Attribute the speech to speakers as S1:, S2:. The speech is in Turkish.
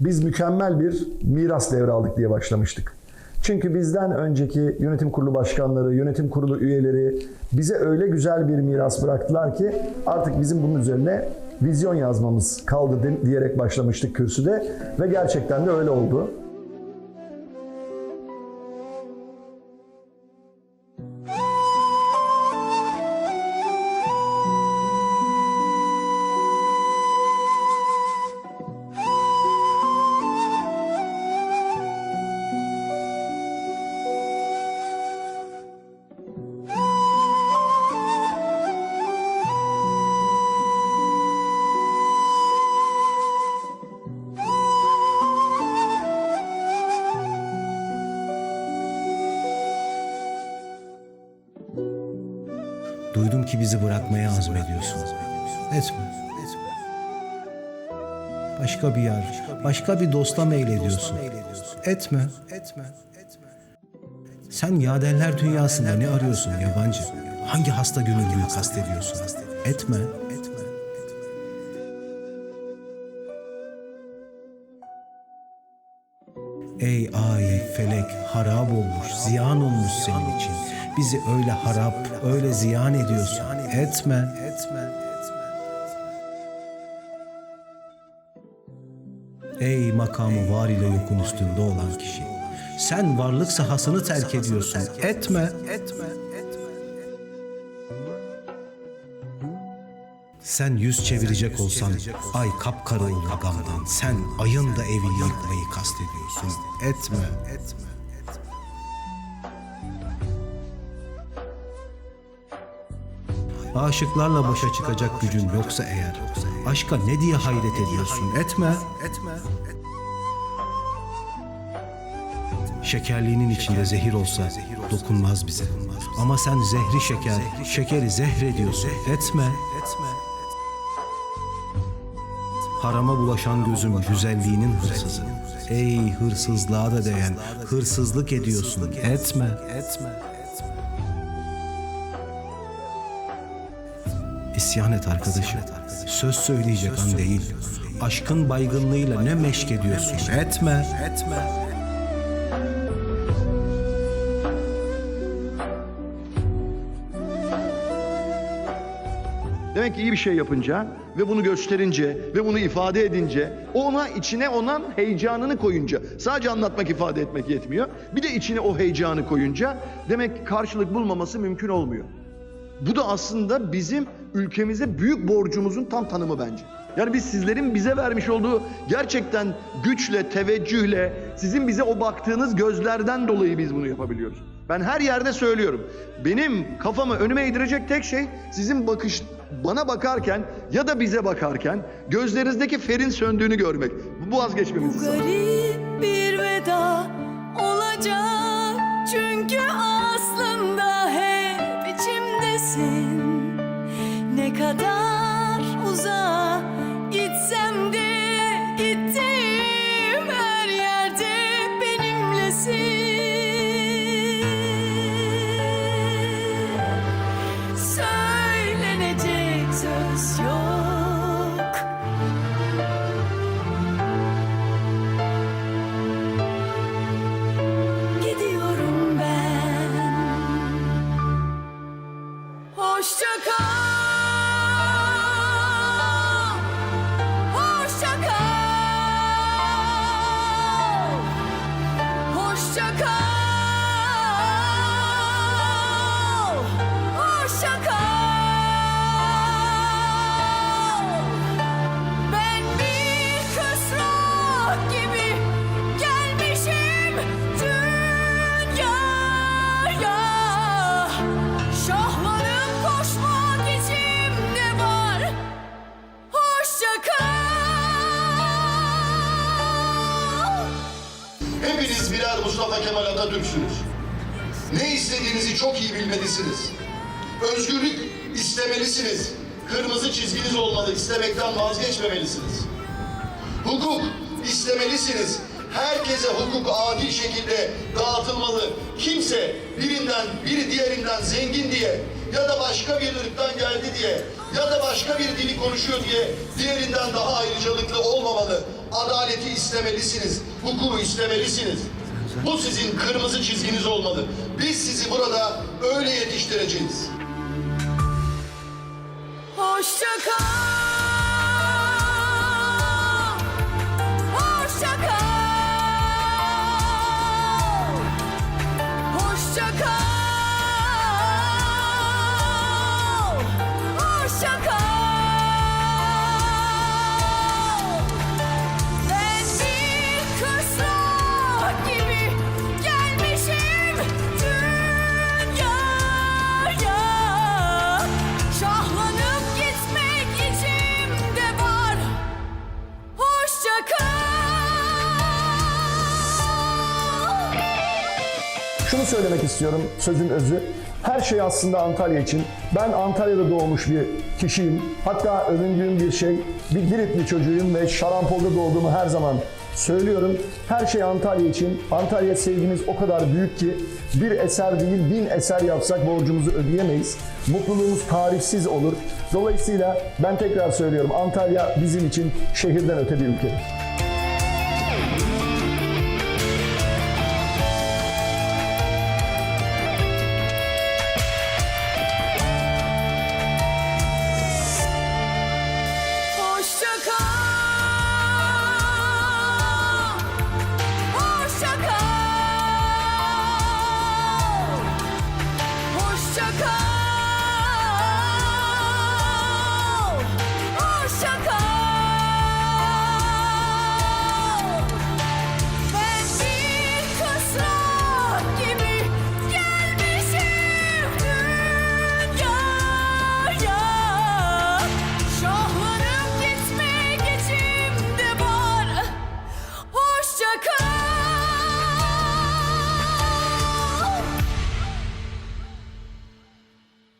S1: biz mükemmel bir miras devraldık diye başlamıştık. Çünkü bizden önceki yönetim kurulu başkanları, yönetim kurulu üyeleri bize öyle güzel bir miras bıraktılar ki artık bizim bunun üzerine vizyon yazmamız kaldı diyerek başlamıştık kürsüde ve gerçekten de öyle oldu.
S2: Duydum ki bizi bırakmaya azmediyorsun. Etme. Başka bir yer, başka bir dosta meylediyorsun. Etme. Sen yadenler dünyasında ne arıyorsun yabancı? Hangi hasta gönüllüyü kastediyorsun? Etme. Ey ay felek harap olmuş, ziyan olmuş senin için. Bizi öyle harap, öyle ziyan ediyorsun. Etme. Ey makamı var ile yokun üstünde olan kişi. Sen varlık sahasını terk ediyorsun. Etme. Etme. Sen yüz çevirecek olsan ay kapkara olur gamdan. Sen ayın da evini yıkmayı kastediyorsun. Etme. Etme. Aşıklarla başa çıkacak gücün yoksa eğer aşka ne diye hayret ediyorsun? Etme. Etme. Şekerliğinin içinde zehir olsa dokunmaz bize. Ama sen zehri şeker, şekeri zehrediyorsun. Etme. Harama bulaşan gözüm güzelliğinin hırsızı. Ey hırsızlığa da değen, hırsızlık ediyorsun. Etme. Etme. İsyan et arkadaşım. Söz söyleyecek an değil. Aşkın baygınlığıyla ne meşk ediyorsun? Etme. Etme.
S3: Demek ki iyi bir şey yapınca ve bunu gösterince ve bunu ifade edince ona içine olan heyecanını koyunca sadece anlatmak ifade etmek yetmiyor. Bir de içine o heyecanı koyunca demek ki karşılık bulmaması mümkün olmuyor. Bu da aslında bizim ülkemize büyük borcumuzun tam tanımı bence. Yani biz sizlerin bize vermiş olduğu gerçekten güçle, teveccühle, sizin bize o baktığınız gözlerden dolayı biz bunu yapabiliyoruz. Ben her yerde söylüyorum. Benim kafamı önüme eğdirecek tek şey sizin bakış bana bakarken ya da bize bakarken gözlerinizdeki ferin söndüğünü görmek. Bu vazgeçmemizi
S4: Bu garip bir veda olacak Çünkü aslında hep içimdesin Ne kadar uzağa gitsem de
S5: Hepiniz birer Mustafa Kemal Atatürk'sünüz. Ne istediğinizi çok iyi bilmelisiniz. Özgürlük istemelisiniz. Kırmızı çizginiz olmalı, istemekten vazgeçmemelisiniz. Hukuk istemelisiniz. Herkese hukuk adil şekilde dağıtılmalı. Kimse birinden, biri diğerinden zengin diye ya da başka bir ırktan geldi diye ya da başka bir dili konuşuyor diye diğerinden daha ayrıcalıklı olmamalı. adaleti istemelisiniz, hukuku istemelisiniz. Bu sizin kırmızı çizginiz olmalı. Biz sizi burada öyle yetiştireceğiz.
S4: Hoşça kal.
S1: Şunu söylemek istiyorum sözün özü. Her şey aslında Antalya için. Ben Antalya'da doğmuş bir kişiyim. Hatta övündüğüm bir şey, bir Giritli çocuğuyum ve Şarampol'da doğduğumu her zaman söylüyorum. Her şey Antalya için. Antalya sevgimiz o kadar büyük ki bir eser değil bin eser yapsak borcumuzu ödeyemeyiz. Mutluluğumuz tarifsiz olur. Dolayısıyla ben tekrar söylüyorum Antalya bizim için şehirden öte bir ülkedir.